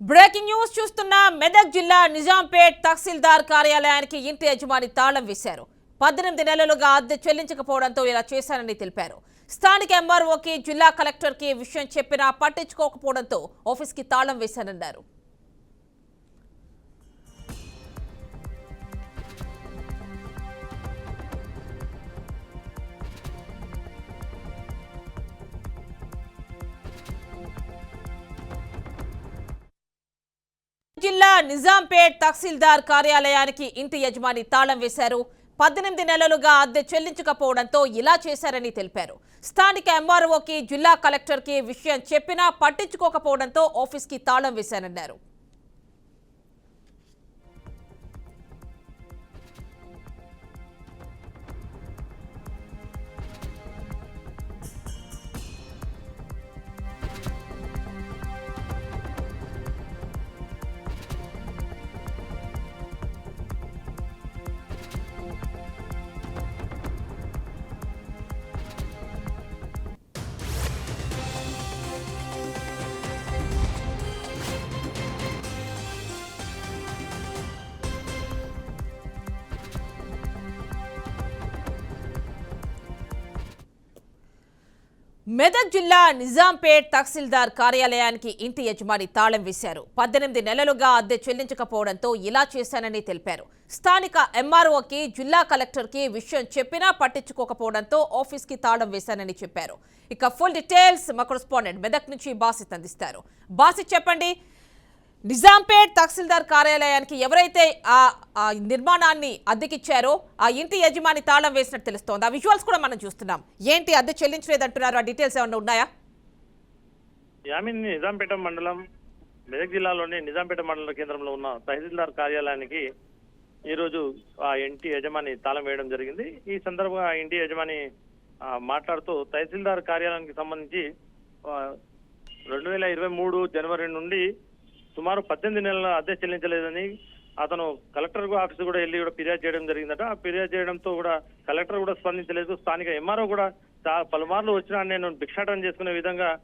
Breaking news చూస్తున్న మెదక్ జిల్లా నిజాంపేట్ తహసీల్దార్ కార్యాలయానికి ఇంటి యజమాని తాళం వేశారు. పద్దెనిమిది నెలలుగా అద్దె చెల్లించకపోవడంతో ఇలా చేశారని తెలిపారు. స్థానిక ఎంఆర్ఓకి జిల్లా కలెక్టర్కి విషయం చెప్పినా పట్టించుకోకపోవడంతో ఆఫీస్కి తాళం వేశారన్నారు జిల్లా నిజాంపేట్ తహసీల్దార్ కార్యాలయానికి ఇంటి యజమాని తాళం వేశారు. పద్దెనిమిది నెలలుగా అద్దె చెల్లించకపోవడంతో ఇలా చేశారని తెలిపారు. స్థానిక ఎంఆర్ఓకి జిల్లా కలెక్టర్కి విషయం చెప్పినా పట్టించుకోకపోవడంతో ఆఫీస్కి తాళం వేశారన్నారు మెదక్ జిల్లా నిజాంపేట్ తహసీల్దార్ కార్యాలయానికి ఇంటి యజమాని తాళం వేశారు. పద్దెనిమిది నెలలుగా అద్దె చెల్లించకపోవడంతో ఇలా చేశానని తెలిపారు. స్థానిక ఎంఆర్ఓకి జిల్లా కలెక్టర్కి విషయం చెప్పినా పట్టించుకోకపోవడంతో ఆఫీస్కి తాళం వేశానని చెప్పారు. ఇక ఫుల్ డీటెయిల్స్ మా కొరస్పాండెంట్ మెదక్ నుంచి బాసిత్ అందిస్తారు. బాసిత్ చెప్పండి. నిజాంపేట్ తహసీల్దార్ కార్యాలయానికి ఎవరైతే ఆ ఆ నిర్మాణాన్ని అద్దెకిచ్చారో ఆ ఇంటి యజమాని తాళం వేసినట్టు తెలుస్తోంది. ఆ విజువల్స్ కూడా మనం చూస్తున్నాం. ఏంటి అద్దె చెల్లించలేదంటున్నారు? ఆ డీటెయిల్స్ ఏమైనా ఉన్నాయా? యామిన్ నిజాంపేట మండలం మెదక్ జిల్లాలోని నిజాంపేట మండల కేంద్రంలో ఉన్న తహసీల్దార్ కార్యాలయానికి ఈరోజు ఆ ఇంటి యజమాని తాళం వేయడం జరిగింది. ఈ సందర్భంగా ఆ ఇంటి యజమాని మాట్లాడుతూ తహసీల్దార్ కార్యాలయానికి సంబంధించి రెండు వేల ఇరవై మూడు జనవరి నుండి సుమారు పద్దెనిమిది నెలల అద్దె చెల్లించలేదని అతను కలెక్టర్ ఆఫీస్ కూడా వెళ్ళి కూడా ఫిర్యాదు చేయడం జరిగిందట. ఆ ఫిర్యాదు చేయడంతో కూడా కలెక్టర్ కూడా స్పందించలేదు. స్థానిక ఎంఆర్ఓ కూడా చా- పలుమార్లు వచ్చినా నేను భిక్షాటన చేసుకునే విధంగా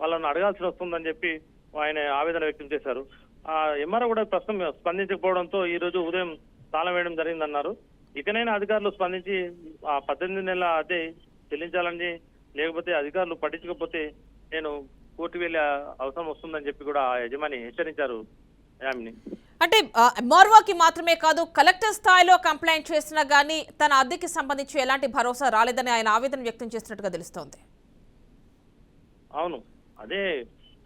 వాళ్ళని అడగాల్సి వస్తుందని చెప్పి ఆయన ఆవేదన వ్యక్తం చేశారు. ఆ ఎంఆర్ఓ కూడా ప్రస్తుతం స్పందించకపోవడంతో ఈ రోజు ఉదయం తాళం వేయడం జరిగిందన్నారు. ఇకనైనా అధికారులు స్పందించి ఆ పద్దెనిమిది నెలల అద్దె చెల్లించాలని లేకపోతే అధికారులు పట్టించకపోతే నేను కోర్టు వెళ్ళే అవసరం వస్తుందని చెప్పి కూడా ఆ యజమాని హెచ్చరించారు యామిని. అంటే ఎంఆర్ఓకి మాత్రమే కాదు కలెక్టర్ స్థాయిలో కంప్లైంట్ చేసినా గానీ తన అద్దెకి సంబంధించి ఎలాంటి భరోసా రాలేదని ఆయన ఆవేదన వ్యక్తం చేసినట్టుగా తెలుస్తోంది. అవును. అదే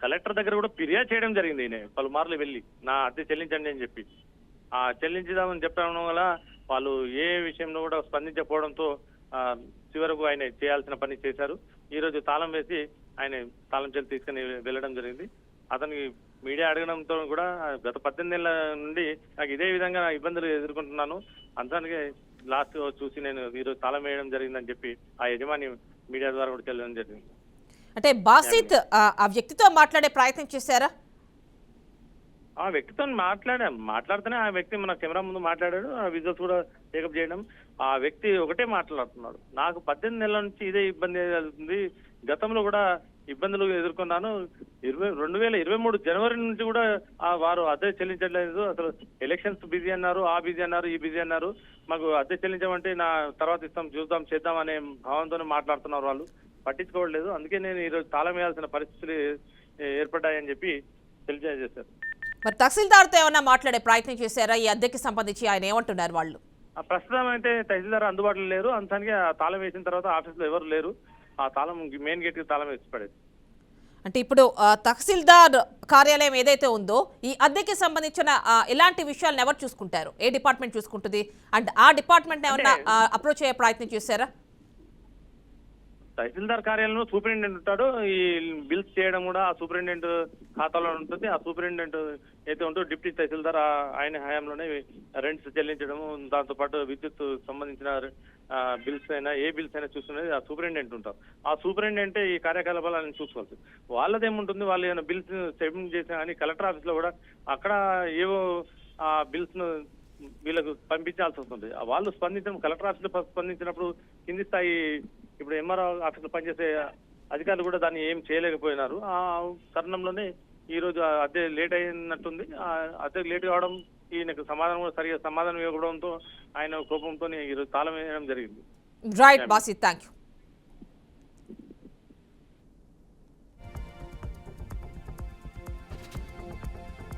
కలెక్టర్ దగ్గర కూడా ఫిర్యాదు చేయడం జరిగింది ఈయన పలుమార్లు వెళ్ళి నా అద్దె చెల్లించండి అని చెప్పి. ఆ చెల్లించుదామని చెప్పడం వల్ల వాళ్ళు ఏ విషయంలో కూడా స్పందించకపోవడంతో చివరకు ఆయన చేయాల్సిన పని చేశారు. ఈ రోజు తాళం వేసి ఆయన తాళం చెల్లి తీసుకుని వెళ్ళడం జరిగింది. అతనికి మీడియా అడగడంతో కూడా గత పద్దెనిమిది నెలల నుండి నాకు ఇదే విధంగా ఇబ్బందులు ఎదుర్కొంటున్నాను. అంతానికి లాస్ట్ చూసి నేను ఈరోజు తాళం వేయడం జరిగిందని చెప్పి ఆ యజమాని మీడియా ద్వారా కూడా తెలియడం జరిగింది. అంటే బాసిత్ ఆ ఆ వ్యక్తితో మాట్లాడే ప్రయత్నం చేశారా? ఆ వ్యక్తితో మాట్లాడాం మాట్లాడితేనే ఆ వ్యక్తి మన కెమెరా ముందు మాట్లాడాడు ఆ విజువల్స్ కూడా టేకప్ చేయడం. ఆ వ్యక్తి ఒకటే మాట్లాడుతున్నాడు. నాకు పద్దెనిమిది నెలల నుంచి ఇదే ఇబ్బంది అవుతుంది గతంలో కూడా ఇబ్బందులు ఎదుర్కొన్నాను. ఇరవై రెండు వేల ఇరవై మూడు జనవరి నుంచి కూడా ఆ వారు అద్దె చెల్లించట్లేదు. అసలు ఎలక్షన్స్ బిజీ అన్నారు ఆ బిజీ అన్నారు ఈ బిజీ అన్నారు. మాకు అద్దె చెల్లించమంటే నా తర్వాత ఇస్తాం చూద్దాం చేద్దాం అనే భావంతోనే మాట్లాడుతున్నారు వాళ్ళు. పట్టించుకోవట్లేదు. అందుకే నేను ఈరోజు తాళం వేయాల్సిన పరిస్థితులు ఏర్పడ్డాయని చెప్పి తెలియజేశారు. మరి తహసీల్దార్తో ఏమన్నా మాట్లాడే ప్రయత్నం చేశారా? ఈ అద్దెకి సంబంధించి ఆయన ఏమంటున్నారు వాళ్ళు? ప్రస్తుతం అయితే తహసీల్దార్ అందుబాటులో లేరు. అంతానికి తాళం వేసిన తర్వాత ఆఫీస్లో ఎవరు లేరు. ఆ తాళం మెయిన్ గేట్కి తాళం వేసి పడేది. అంటే ఇప్పుడు తహసీల్దార్ కార్యాలయం ఏదైతే ఉందో ఈ అద్దెకి సంబంధించిన ఆ, ఎలాంటి విషయాలను ఎవరు చూసుకుంటారు? ఏ డిపార్ట్మెంట్ చూసుకుంటుంది? అండ్ ఆ డిపార్ట్మెంట్ ఏమన్నా అప్రోచ్ అయ్యే ప్రయత్నం చేశారా? తహసీల్దార్ కార్యాలయంలో సూపరింటెండెంట్ ఉంటాడు. ఈ బిల్స్ చేయడం కూడా ఆ సూపరింటెండెంట్ ఖాతాలో ఉంటుంది. ఆ సూపరింటెండెంట్ అయితే ఉంటూ డిప్యూటీ తహసీల్దార్ ఆయన హయాంలోనే రెంట్స్ చెల్లించడం దాంతో పాటు విద్యుత్ సంబంధించిన బిల్స్ అయినా ఏ బిల్స్ అయినా చూసుకునేది ఆ సూపరింటెండెంట్ ఉంటారు. ఆ సూపరింటెండెంట్ ఈ కార్యకలాపాలను చూసుకోవచ్చు వాళ్ళదేముంటుంది? వాళ్ళు ఏమైనా బిల్స్ సెబిట్ చేసినా కానీ కలెక్టర్ ఆఫీస్లో కూడా అక్కడ ఏవో ఆ బిల్స్ను వీళ్ళకు పంపించాల్సి వస్తుంది. వాళ్ళు స్పందించడం కలెక్టర్ ఆఫీస్లో స్పందించినప్పుడు కింది స్థాయి ఇప్పుడు ఎంఆర్ఓ ఆఫీస్లో పనిచేసే అధికారులు కూడా దాన్ని ఏం చేయలేకపోయినారు. ఆ తరుణంలోనే ఈ రోజు అదే అద్దె లేట్ అయినట్టుంది అదే లేట్ కావడం ఈయనకు సమాధానం కూడా సరిగా సమాధానం ఇవ్వడంతో ఆయన కోపంతో ఈరోజు తాళం వేయడం జరిగింది. Right బాసి thank you